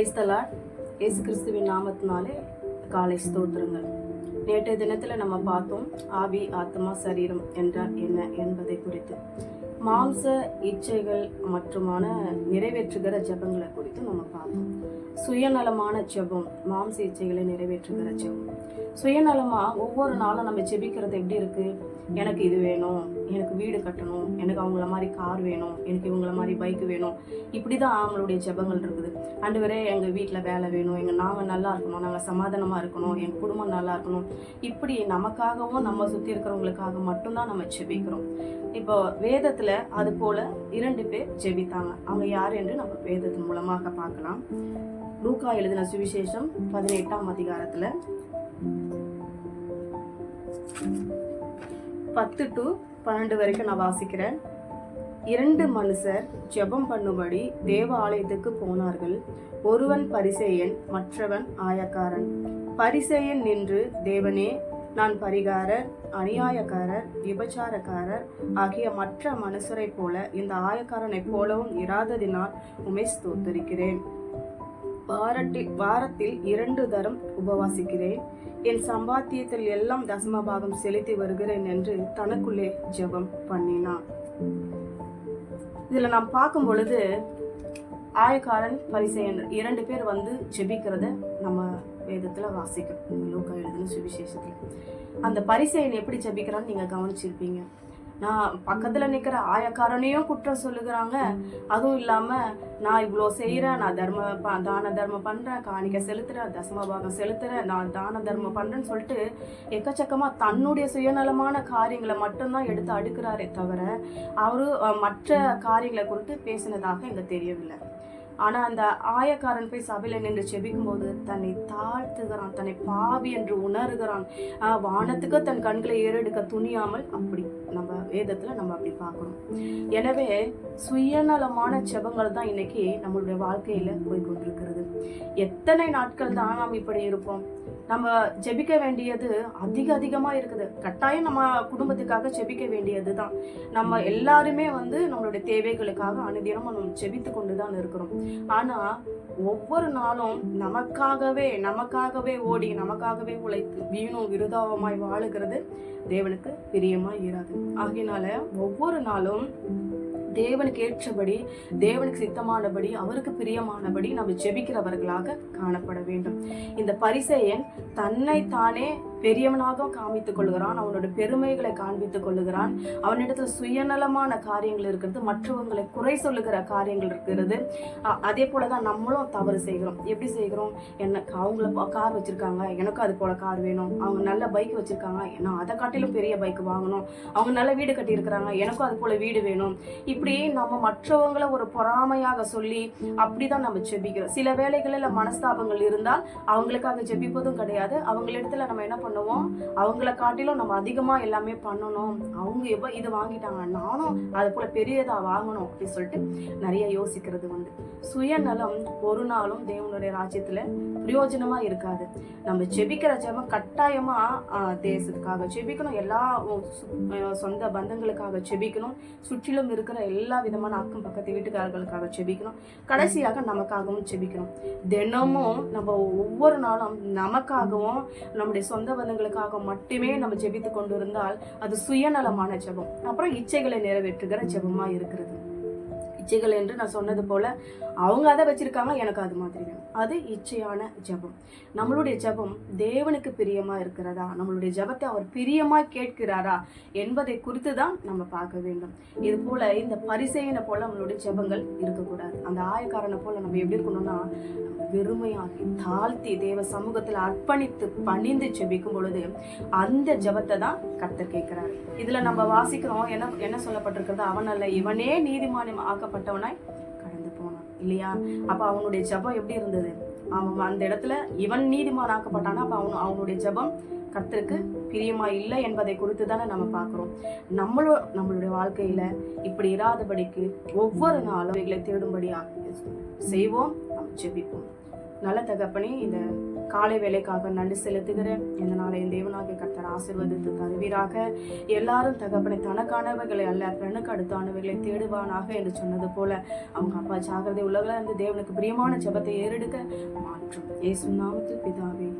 கிரைஸ்தலா இயேசு கிறிஸ்துவின் நாமத்தினாலே காலை ஸ்தோத்திரங்கள். நேற்றைய தினத்தில் நம்ம பார்த்தோம் ஆவி ஆத்மா சரீரம் என்றால் என்ன என்பதை குறித்து. மாம்ச இச்சைகள் மற்றுமான நிறைவேற்றுகிற ஜெபங்களை குறித்து நம்ம பார்த்தோம். சுயநலமான ஜெபம் மாம்ச இச்சைகளை நிறைவேற்றுகிற ஜெபம். சுயநலமா ஒவ்வொரு நாளும் நம்ம ஜெபிக்கிறது எப்படி இருக்கு? எனக்கு இது வேணும் எனக்கு வீடு கட்டணும் எனக்கு அவங்கள மாதிரி கார் வேணும் எனக்கு இவங்கள மாதிரி பைக் வேணும். இப்படி தான் அவங்களுடைய ஜெபங்கள் இருக்குது. அண்டு ஆண்டவரே எங்கள் வீட்டில் வேலை வேணும் எங்கள் நாங்கள் நல்லா இருக்கணும் நாங்கள் சமாதானமாக இருக்கணும் எங்கள் குடும்பம் நல்லா இருக்கணும். இப்படி நமக்காகவும் நம்ம சுற்றி இருக்கிறவங்களுக்காக மட்டும்தான் நம்ம ஜெபிக்கிறோம். இப்போ வேதத்தில் அது போல் இரண்டு பேர் ஜெபித்தாங்க. அவங்க யார் என்று நம்ம வேதத்தின் மூலமாக பார்க்கலாம். லூக்கா எழுதின சுவிசேஷம் பதினெட்டாம் அதிகாரத்துல. பத்து டு பன்னெண்டு வரைக்கும் நான் வாசிக்கிறேன். இரண்டு மனுஷர் ஜெபம் பண்ணும்படி தேவ ஆலயத்துக்கு போனார்கள். ஒருவன் பரிசேயன் மற்றவன் ஆயக்காரன். பரிசேயன் நின்று தேவனே நான் பரிகாரர் அநியாயக்காரர் விபச்சாரக்காரர் ஆகிய மற்ற மனுஷரைப் போல இந்த ஆயக்காரனைப் போலவும் இராததினால் உமை ஸ்தோத்தரிக்கிறேன். வாரத்தில் வாரத்தில் இரண்டு தரம் உபவாசிக்கிறேன். என் சம்பாத்தியத்தில் எல்லாம் தசமபாகம் செலுத்தி வருகிறேன் என்று தனக்குள்ளே ஜெபம் பண்ணினான். இதில் நாம் பார்க்கும் பொழுது ஆயக்காரன் பரிசெயன் இரண்டு பேர் வந்து ஜெபிக்கிறத நம்ம வேதத்தில் வாசிக்கிறோம். லோக்கா எழுதின சுவிசேஷத்தில். அந்த பரிசெயன் எப்படி ஜெபிக்கிறான்னு நீங்கள் கவனிச்சிருப்பீங்க. நான் பக்கத்துல நிக்கிற ஆயக்காரனையும் குற்றம் சொல்லுகிறாங்க. அதுவும் இல்லாம நான் இவ்வளோ செய்கிறேன் நான் தர்ம ப- தான தர்மம் பண்றேன் காணிக்கை செலுத்துறேன் தசமபாகம் செலுத்துறேன் நான் தான தர்மம் பண்றேன்னு சொல்லிட்டு எக்கச்சக்கமா தன்னுடைய சுயநலமான காரியங்களை மட்டும்தான் எடுத்து அடுக்கிறாரே தவிர அவரு மற்ற காரியங்களை குறித்து பேசினதாக எங்க தெரியவில்லை. ஆனா அந்த ஆயக்காரன் போய் சபையில நின்று செபிக்கும் போது தன்னை தாழ்த்துகிறான் தன்னை பாவி என்று உணர்கிறான். வானத்துக்கு தன் கண்களை ஏறெடுக்க துணியாமல் அப்படி நம்ம வேதத்துல நம்ம அப்படி பார்க்குறோம். எனவே சுயநலமான செபங்கள் தான் இன்னைக்கு நம்மளுடைய வாழ்க்கையில போய் கொண்டிருக்கிறது எத்தனை நாட்கள் தான் நாம் இப்படி இருப்போம்? நம்ம ஜெபிக்க வேண்டியது அதிக அதிகமாக இருக்குது. கட்டாயம் நம்ம குடும்பத்துக்காக ஜெபிக்க வேண்டியது தான் நம்ம எல்லாருமே வந்து நம்மளுடைய தேவைகளுக்காக அனுதினமும் நம்ம ஜெபித்து கொண்டு தான் இருக்கிறோம். ஆனால் ஒவ்வொரு நாளும் நமக்காகவே நமக்காகவே ஓடி நமக்காகவே உழைத்து வீணும் விருதாவமாய் வாழுகிறது தேவனுக்கு பிரியமாக இராது. ஆகினால ஒவ்வொரு நாளும் தேவனுக்கு ஏற்றபடி தேவனுக்கு சித்தமானபடி அவருக்கு பிரியமானபடி நம்ம ஜெபிக்கிறவர்களாக காணப்பட வேண்டும். இந்த பரிசையன் தன்னை தானே பெரியவனாக காமித்துக் கொள்கிறான் அவனோட பெருமைகளை காண்பித்துக் கொள்ளுகிறான் அவனிடத்துல சுயநலமான காரியங்கள் இருக்கிறது மற்றவங்களை குறை சொல்லுகிற காரியங்கள் இருக்கிறது. அதே போல தான் நம்மளும் தவறு செய்கிறோம். எப்படி செய்கிறோம்? என்ன அவங்கள கார் வச்சிருக்காங்க எனக்கும் அது போல கார் வேணும். அவங்க நல்ல பைக் வச்சிருக்காங்க நான் அதை காட்டிலும் பெரிய பைக் வாங்கணும். அவங்க நல்ல வீடு கட்டியிருக்கிறாங்க எனக்கும் அது போல வீடு வேணும். இப்படி நம்ம மற்றவங்களை ஒரு பொறாமையாக சொல்லி அப்படிதான் நம்ம ஜெபிக்கிறோம். சில வேளைகளில் மனஸ்தாபங்கள் இருந்தால் அவங்களுக்காக ஜெபிப்பதும் கிடையாது. அவங்களிடத்துல நம்ம என்ன பண்ணுவோம். அவங்கள காட்டிலும் நம்ம அதிகமாக எல்லாமே பண்ணணும். அவங்க எவ்வளோ இது வாங்கிட்டாங்க நானும் அது போல் பெரியதாக வாங்கணும் அப்படின்னு சொல்லிட்டு நிறைய யோசிக்கிறது வந்து சுயநலம் ஒரு நாளும் தேவனுடைய ராஜ்யத்தில் பிரயோஜனமாக இருக்காது. நம்ம ஜெபிக்கிற ஜெபம் கட்டாயமாக தேசத்துக்காக ஜெபிக்கணும் எல்லா சொந்த பந்தங்களுக்காக ஜெபிக்கணும் சுற்றிலும் இருக்கிற எல்லா விதமான அக்கம் பக்கத்து வீட்டுக்காரர்களுக்காக ஜெபிக்கணும் கடைசியாக நமக்காகவும் ஜெபிக்கணும் தினமும் நம்ம ஒவ்வொரு நாளும் நமக்காகவும் நம்முடைய சொந்த பந்தங்களுக்காக மட்டுமே நம்ம ஜெபித்து கொண்டு இருந்தால் அது சுயநலமான ஜெபம். அப்புறம் இச்சைகளை நிறைவேற்றுகிற ஜெபமாக இருக்கிறது. இச்சைகள் என்று நான் சொன்னது போல அவங்க அதை வச்சிருக்காங்க எனக்கு அது மாதிரி வேணும். அது இச்சையான ஜெபம். நம்மளுடைய ஜெபம் தேவனுக்கு பிரியமா இருக்கிறதா? நம்மளுடைய ஜெபத்தை அவர் பிரியமா கேட்கிறாரா என்பதை குறித்து தான் நம்ம பார்க்க வேண்டும். இது போல இந்த பரிசையனை போல நம்மளுடைய ஜெபங்கள் இருக்கக்கூடாது. அந்த ஆயக்காரனை போல நம்ம எப்படி இருக்கணும்னா வெறுமையாகி தாழ்த்தி தேவ சமூகத்தில் அர்ப்பணித்து பணிந்து ஜெபிக்கும் பொழுது அந்த ஜெபத்தை தான் கர்த்தர் கேட்கிறார். இதுல நம்ம வாசிக்கிறோம் என்ன என்ன சொல்லப்பட்டிருக்கிறது அவன் அல்ல இவனே நீதிமானம் ஆக்கப்பட்டவனாய் இல்லையா? அப்போ அவனுடைய ஜெபம் எப்படி இருந்தது? அவன் அந்த இடத்துல இவன் நீதிமான் ஆக்கப்பட்டானா அப்போ அவன் அவனுடைய ஜெபம் கர்த்தருக்கு பிரியமா இல்லை என்பதை குறித்து தானே நம்ம பார்க்குறோம். நம்மளோ நம்மளுடைய வாழ்க்கையில் இப்படி இராதபடிக்கு ஒவ்வொரு நாளும் இவைகளை தேடும்படியாக செய்வோம் நம்ம ஜெபிப்போம். நல்ல தகப்பனே இந்த காலை வேலைக்காக நன்றி செலுத்துகிறேன். இந்த நாளை என் தேவனாகிய கர்த்தர் ஆசிர்வதித்து தருவீராக. எல்லாரும் தகப்பனை தனக்கானவைகளை அல்ல பெண்ணுக்கு அடுத்தானவைகளை தேடுவானாக என்று சொன்னது போல அவங்க அப்பா ஜாகிரதை உள்ளவர்களாக இருந்து தேவனுக்கு பிரியமான ஜெபத்தை ஏறெடுக்க மாற்றும். ஏசு நாமத்தில் பிதாவே.